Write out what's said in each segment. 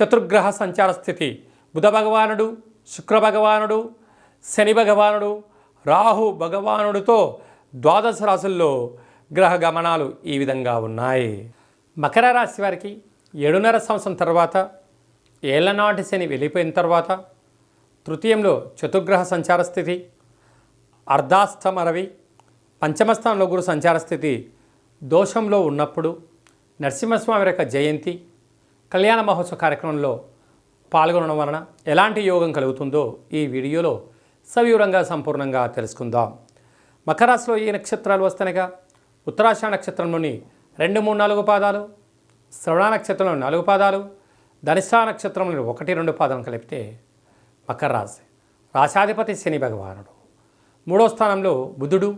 చతుర్గ్రహ సంచార స్థితి. బుధ భగవానుడు శుక్ర భగవానుడు శని భగవానుడు రాహు భగవానుడితో ద్వాదశ రాశుల్లో గ్రహ గమనాలు ఈ విధంగా ఉన్నాయి. మకర రాశి వారికి ఏడున్నర సంవత్సరం తర్వాత ఏళ్ళనాటి శని వెళ్ళిపోయిన తర్వాత తృతీయంలో చతుర్గ్రహ సంచార స్థితి అర్ధాష్టమ రవి పంచమస్థానంలో గురు సంచార స్థితి దోషంలో ఉన్నప్పుడు నరసింహస్వామి యొక్క జయంతి కళ్యాణ మహోత్సవ కార్యక్రమంలో పాల్గొనడం వలన ఎలాంటి యోగం కలుగుతుందో ఈ వీడియోలో సవివరంగా సంపూర్ణంగా తెలుసుకుందాం. మకరాశిలో ఏ నక్షత్రాలు వస్తాయిగా? ఉత్తరాష నక్షత్రంలోని రెండు మూడు నాలుగు పాదాలు శ్రవణ నక్షత్రంలో నాలుగు పాదాలు ధనిష్టా నక్షత్రంలోని ఒకటి రెండు పాదాలు కలిపితే మకర రాశి. రాశాధిపతి శని భగవానుడు. మూడో స్థానంలో బుధుడు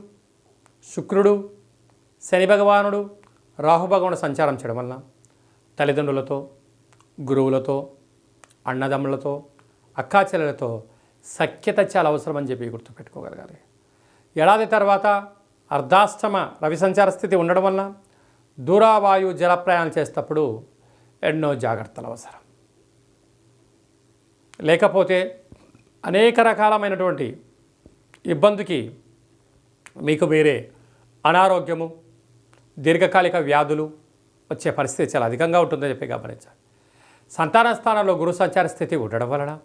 శుక్రుడు శని భగవానుడు రాహుభగవాను సంచారం చేయడం వలన తల్లిదండ్రులతో గురువులతో అన్నదమ్ములతో అక్కాచెల్లెలతో సఖ్యత చాలా అవసరం అని చెప్పి గుర్తుపెట్టుకోగలగాలి. ఏడాది తర్వాత అర్ధాష్టమ రవి సంచార స్థితి ఉండడం వలన దూరావాయు జల ప్రయాణం చేసేటప్పుడు ఎన్నో జాగ్రత్తలు అవసరం. లేకపోతే అనేక రకాలమైనటువంటి ఇబ్బందికి మీకు వేరే అనారోగ్యము దీర్ఘకాలిక వ్యాధులు వచ్చే పరిస్థితి చాలా అధికంగా ఉంటుందని చెప్పి గమనించాలి. సంతాన స్థానంలో గురు సంచార స్థితి ఉండడం వలన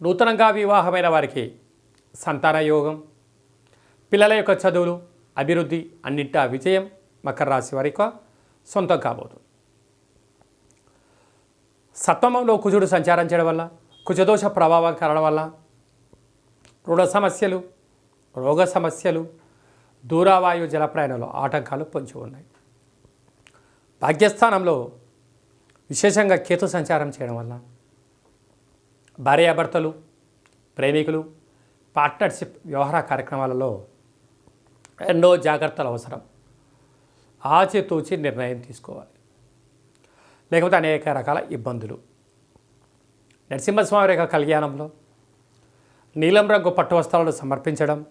నూతనంగా వివాహమైన వారికి సంతాన యోగం పిల్లల యొక్క చదువులు అభివృద్ధి అన్నింటా విజయం మకర రాశి వారి యొక్క సొంతం కాబోతుంది. సప్తమంలో కుజుడు సంచారం చేయడం వల్ల కుజదోష ప్రభావం కారణం వల్ల రుణ సమస్యలు రోగ సమస్యలు దూరావాయు జలప్రయాణంలో ఆటంకాలు పొంచి ఉన్నాయి. భాగ్యస్థానంలో విశేషంగా కేతు సంచారం చేయడం వల్ల భార్యాభర్తలు ప్రేమికులు పార్ట్నర్షిప్ వ్యవహార కార్యక్రమాలలో ఎన్నో జాగ్రత్తలు అవసరం. ఆచితూచి నిర్ణయం తీసుకోవాలి. లేకపోతే అనేక రకాల ఇబ్బందులు. నరసింహస్వామి యొక్క కళ్యాణంలో నీలం రంగు పట్టు వస్త్రాలను సమర్పించడం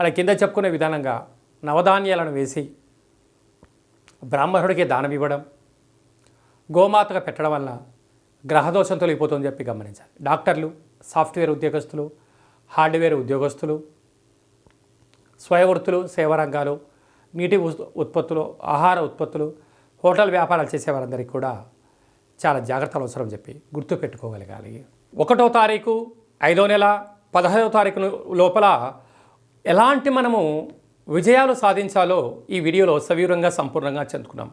మన కింద చెప్పుకునే విధానంగా నవధాన్యాలను వేసి బ్రాహ్మణుడికి దానం ఇవ్వడం గోమాతగా పెట్టడం వల్ల గ్రహదోషం తొలగిపోతుందని చెప్పి గమనించాలి. డాక్టర్లు సాఫ్ట్వేర్ ఉద్యోగస్తులు హార్డ్వేర్ ఉద్యోగస్తులు స్వయవృత్తులు సేవా రంగాలు నీటి ఉత్పత్తులు ఆహార ఉత్పత్తులు హోటల్ వ్యాపారాలు చేసే వారందరికీ కూడా చాలా జాగ్రత్తలు అవసరం చెప్పి గుర్తుపెట్టుకోగలగాలి. ఒకటో తారీఖు ఐదో నెల పదహైదో తారీఖు లోపల ఎలాంటి మనము విజయాలు సాధించాలో ఈ వీడియోలో సవివరంగా సంపూర్ణంగా చెందుకున్నాం.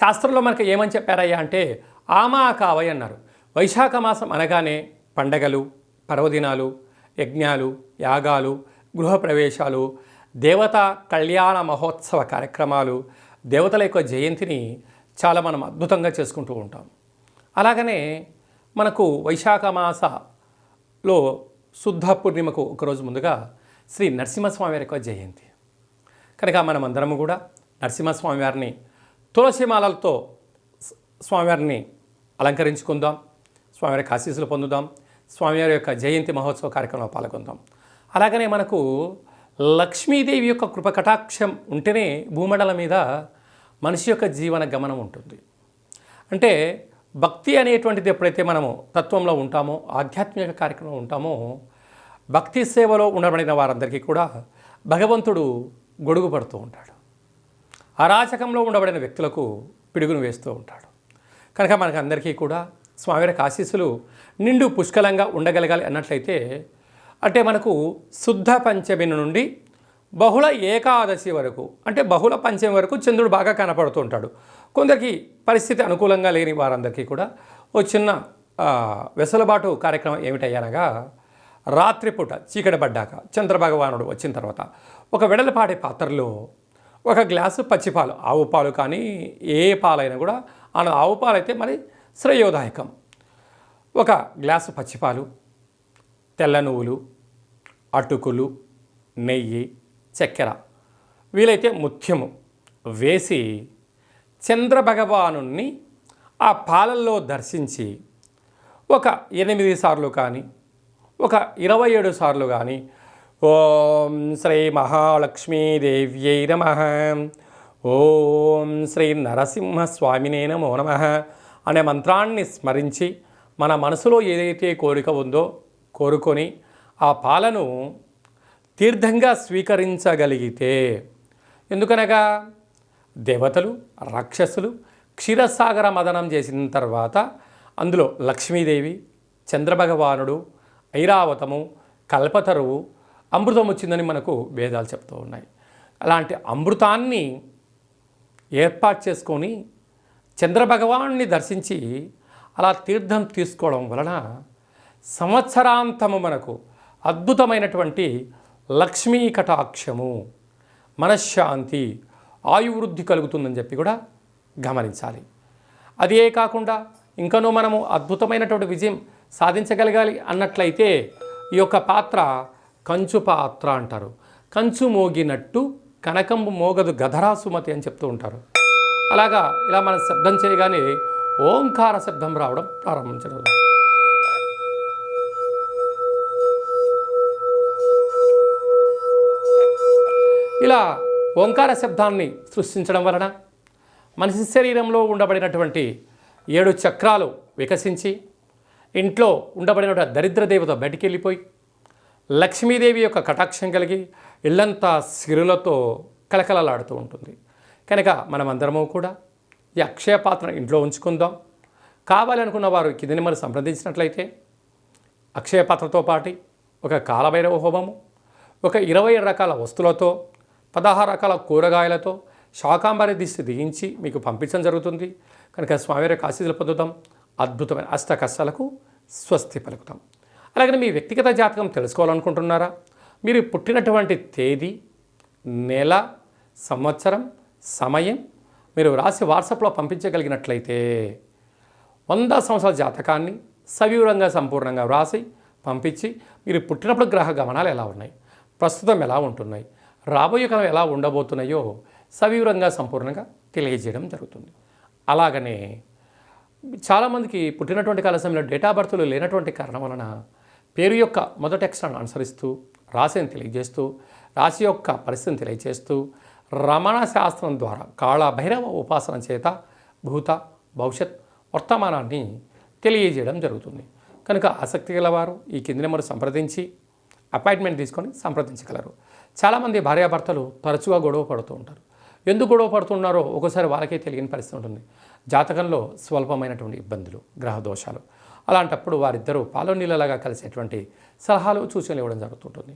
శాస్త్రంలో మనకు ఏమని చెప్పారయ్యా అంటే ఆమా కావయ్ అన్నారు. వైశాఖ మాసం అనగానే పండగలు పర్వదినాలు యజ్ఞాలు యాగాలు గృహప్రవేశాలు దేవత కళ్యాణ మహోత్సవ కార్యక్రమాలు దేవతల యొక్క జయంతిని చాలా మనం అద్భుతంగా చేసుకుంటూ ఉంటాం. అలాగనే మనకు వైశాఖ మాసలో శుద్ధ పూర్ణిమకు ఒకరోజు ముందుగా శ్రీ నరసింహస్వామి వారి యొక్క జయంతి. కనుక మనం అందరము కూడా నరసింహస్వామి వారిని తులసిమాలలతో స్వామివారిని అలంకరించుకుందాం. స్వామివారి ఆశీస్సులు పొందుదాం. స్వామివారి యొక్క జయంతి మహోత్సవ కార్యక్రమంలో పాల్గొందాం. అలాగనే మనకు లక్ష్మీదేవి యొక్క కృపకటాక్షం ఉంటేనే భూమండలం మీద మనిషి యొక్క జీవన గమనం ఉంటుంది. అంటే భక్తి అనేటువంటిది ఎప్పుడైతే మనము తత్వంలో ఉంటామో ఆధ్యాత్మిక కార్యక్రమంలో ఉంటామో భక్తి సేవలో ఉండబడిన వారందరికీ కూడా భగవంతుడు గొడుగు పడుతూ ఉంటాడు. అరాచకంలో ఉండబడిన వ్యక్తులకు పిడుగును వేస్తూ ఉంటాడు. కనుక మనకు అందరికీ కూడా స్వామివారికి ఆశీస్సులు నిండు పుష్కలంగా ఉండగలగాలి అన్నట్లయితే అంటే మనకు శుద్ధ పంచమి నుండి బహుళ ఏకాదశి వరకు అంటే బహుళ పంచమి వరకు చంద్రుడు బాగా కనపడుతూ ఉంటాడు. కొందరికి పరిస్థితి అనుకూలంగా లేని వారందరికీ కూడా ఓ చిన్న వెసలుబాటు వెసులుబాటు కార్యక్రమం ఏమిటయ్యానగా రాత్రిపూట చీకటి పడ్డాక చంద్రభగవానుడు వచ్చిన తర్వాత ఒక వెడలపాటి పాత్రలో ఒక గ్లాసు పచ్చిపాలు ఆవు పాలు కానీ ఏ పాలైనా కూడా. ఆ ఆవు పాలు అయితే మరి శ్రేయోదాయకం. ఒక గ్లాసు పచ్చిపాలు తెల్ల నువ్వులు అటుకులు నెయ్యి చక్కెర వీలైతే ముత్యము వేసి చంద్రభగవాను ఆ పాలల్లో దర్శించి ఒక ఎనిమిది సార్లు కానీ ఒక ఇరవై ఏడు సార్లు కానీ ఓం శ్రీ మహాలక్ష్మీదేవ్యై నమ. ఓం శ్రీ నరసింహస్వామినే నమో నమ అనే మంత్రాన్ని స్మరించి మన మనసులో ఏదైతే కోరిక ఉందో కోరుకొని ఆ పాలను తీర్థంగా స్వీకరించగలిగితే ఎందుకనగా దేవతలు రాక్షసులు క్షీరసాగర మదనం చేసిన తర్వాత అందులో లక్ష్మీదేవి చంద్రభగవానుడు ఐరావతము కల్పతరువు అమృతం వచ్చిందని మనకు వేదాలు చెప్తూ ఉన్నాయి. అలాంటి అమృతాన్ని ఏర్పాటు చేసుకొని చంద్రభగవాన్ని దర్శించి అలా తీర్థం తీసుకోవడం వలన సంవత్సరాంతము మనకు అద్భుతమైనటువంటి లక్ష్మీ కటాక్షము మనశ్శాంతి ఆయువృద్ధి కలుగుతుందని చెప్పి కూడా గమనించాలి. అదే కాకుండా ఇంకనూ మనము అద్భుతమైనటువంటి విజయం సాధించగలగాలి అన్నట్లయితే ఈ యొక్క పాత్ర కంచు పాత్ర అంటారు. కంచు మోగినట్టు కనకంబు మోగదు గధరా సుమతి అని చెప్తూ ఉంటారు. అలాగా ఇలా మనం శబ్దం చేయగానే ఓంకార శబ్దం రావడం ప్రారంభించడం ఇలా ఓంకార శబ్దాన్ని సృష్టించడం వలన మనిషి శరీరంలో ఉండబడినటువంటి ఏడు చక్రాలు వికసించి ఇంట్లో ఉండబడిన దరిద్ర దేవత బయటికి వెళ్ళిపోయి లక్ష్మీదేవి యొక్క కటాక్షం కలిగి ఇల్లంతా సిరులతో కలకలలాడుతూ ఉంటుంది. కనుక మనమందరము కూడా ఈ అక్షయ పాత్ర ఇంట్లో ఉంచుకుందాం. కావాలనుకున్న వారు కిందని మనం సంప్రదించినట్లయితే అక్షయ పాత్రతో పాటు ఒక కాలభైరవ హోమము ఒక ఇరవై రకాల వస్తువులతో పదహారు రకాల కూరగాయలతో శాకాంబరి దిష్టి దిగించి మీకు పంపించడం జరుగుతుంది. కనుక స్వామివారి యొక్క ఆశీస్సులు పొందుతాం అద్భుతమైన అష్ట కష్టాలకు స్వస్తి పలుకుతాం. అలాగే మీ వ్యక్తిగత జాతకం తెలుసుకోవాలనుకుంటున్నారా? మీరు పుట్టినటువంటి తేదీ నెల సంవత్సరం సమయం మీరు రాసి వాట్సాప్లో పంపించగలిగినట్లయితే వంద సంవత్సరాల జాతకాన్ని సవివరంగా సంపూర్ణంగా వ్రాసి పంపించి మీరు పుట్టినప్పుడు గ్రహ గమనాలు ఎలా ఉన్నాయి? ప్రస్తుతం ఎలా ఉంటున్నాయి? రాబోయే కాలం ఎలా ఉండబోతున్నాయో సవివరంగా సంపూర్ణంగా తెలియజేయడం జరుగుతుంది. అలాగనే చాలామందికి పుట్టినటువంటి కాల సమయంలో డేటా బర్త్లు లేనటువంటి కారణం వలన పేరు యొక్క మొదటి అక్షరాన్ని అనుసరిస్తూ రాశిని తెలియజేస్తూ రాశి యొక్క పరిస్థితిని తెలియజేస్తూ రమణ శాస్త్రం ద్వారా కాళభైరవ ఉపాసన చేత భూత భవిష్యత్ వర్తమానాన్ని తెలియజేయడం జరుగుతుంది. కనుక ఆసక్తి గలవారు ఈ కింది నెంబర్ సంప్రదించి అపాయింట్మెంట్ తీసుకొని సంప్రదించగలరు. చాలామంది భార్యాభర్తలు తరచుగా గొడవ పడుతూ ఉంటారు. ఎందుకు గొడవ పడుతున్నారో ఒకసారి వాళ్ళకే తెలియని పరిస్థితి ఉంటుంది. జాతకంలో స్వల్పమైనటువంటి ఇబ్బందులు గ్రహ దోషాలు అలాంటప్పుడు వారిద్దరూ పాలు నీళ్ళలాగా కలిసేటువంటి సలహాలు సూచనలు ఇవ్వడం జరుగుతుంటుంది.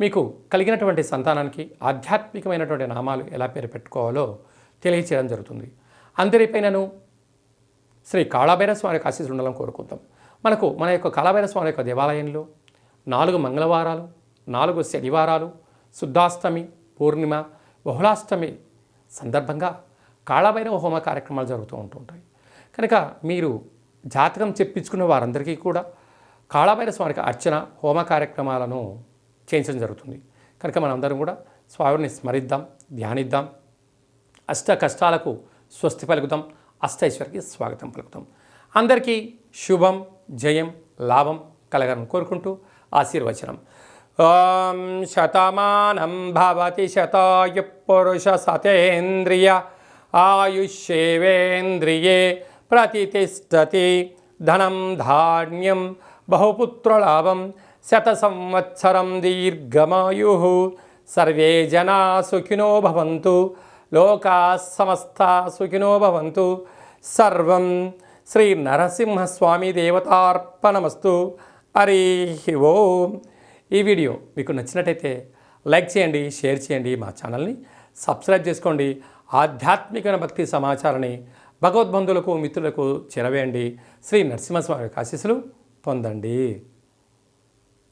మీకు కలిగినటువంటి సంతానానికి ఆధ్యాత్మికమైనటువంటి నామాలు ఎలా పేరు పెట్టుకోవాలో తెలియచేయడం జరుగుతుంది. అందరిపైనను శ్రీ కాళభైర స్వామి యొక్క ఆశీస్సులు ఉండాలని కోరుకుందాం. మనకు మన యొక్క కాళభైర స్వామి యొక్క దేవాలయంలో నాలుగు మంగళవారాలు నాలుగు శనివారాలు శుద్ధాష్టమి పూర్ణిమ బహుళాష్టమి సందర్భంగా కాళాభైరవ హోమ కార్యక్రమాలు జరుగుతూ ఉంటుంటాయి. కనుక మీరు జాతకం చెప్పించుకున్న వారందరికీ కూడా కాళభైర స్వామికి అర్చన హోమ కార్యక్రమాలను చేయించడం జరుగుతుంది. కనుక మనందరం కూడా స్వామిని స్మరిద్దాం ధ్యానిద్దాం. అష్ట కష్టాలకు స్వస్తి పలుకుతాం అష్టైశ్వర్యకి స్వాగతం పలుకుతాం. అందరికీ శుభం జయం లాభం కలగాలని కోరుకుంటూ ఆశీర్వచనం. ఓం శతమానం భవతి శతాయు పురుష సతేంద్రియ ఆయుష్యేవేంద్రియే ప్రతిష్టతి ధనం ధాన్యం బహుపుత్రలాభం శత సంవత్సరం దీర్ఘమాయు. సర్వే జనా సుఖినో భవంతు. లోకా సమస్త సుఖినో భవంతు. సర్వం శ్రీ నరసింహస్వామి దేవతార్పణమస్తు హరి ఓం. ఈ వీడియో మీకు నచ్చినట్టయితే లైక్ చేయండి షేర్ చేయండి మా ఛానల్ని సబ్స్క్రైబ్ చేసుకోండి. ఆధ్యాత్మిక భక్తి సమాచారాన్ని భగవద్బంధులకు మిత్రులకు చేరవేయండి. శ్రీ నరసింహస్వామి ఆశీస్సులు పొందండి.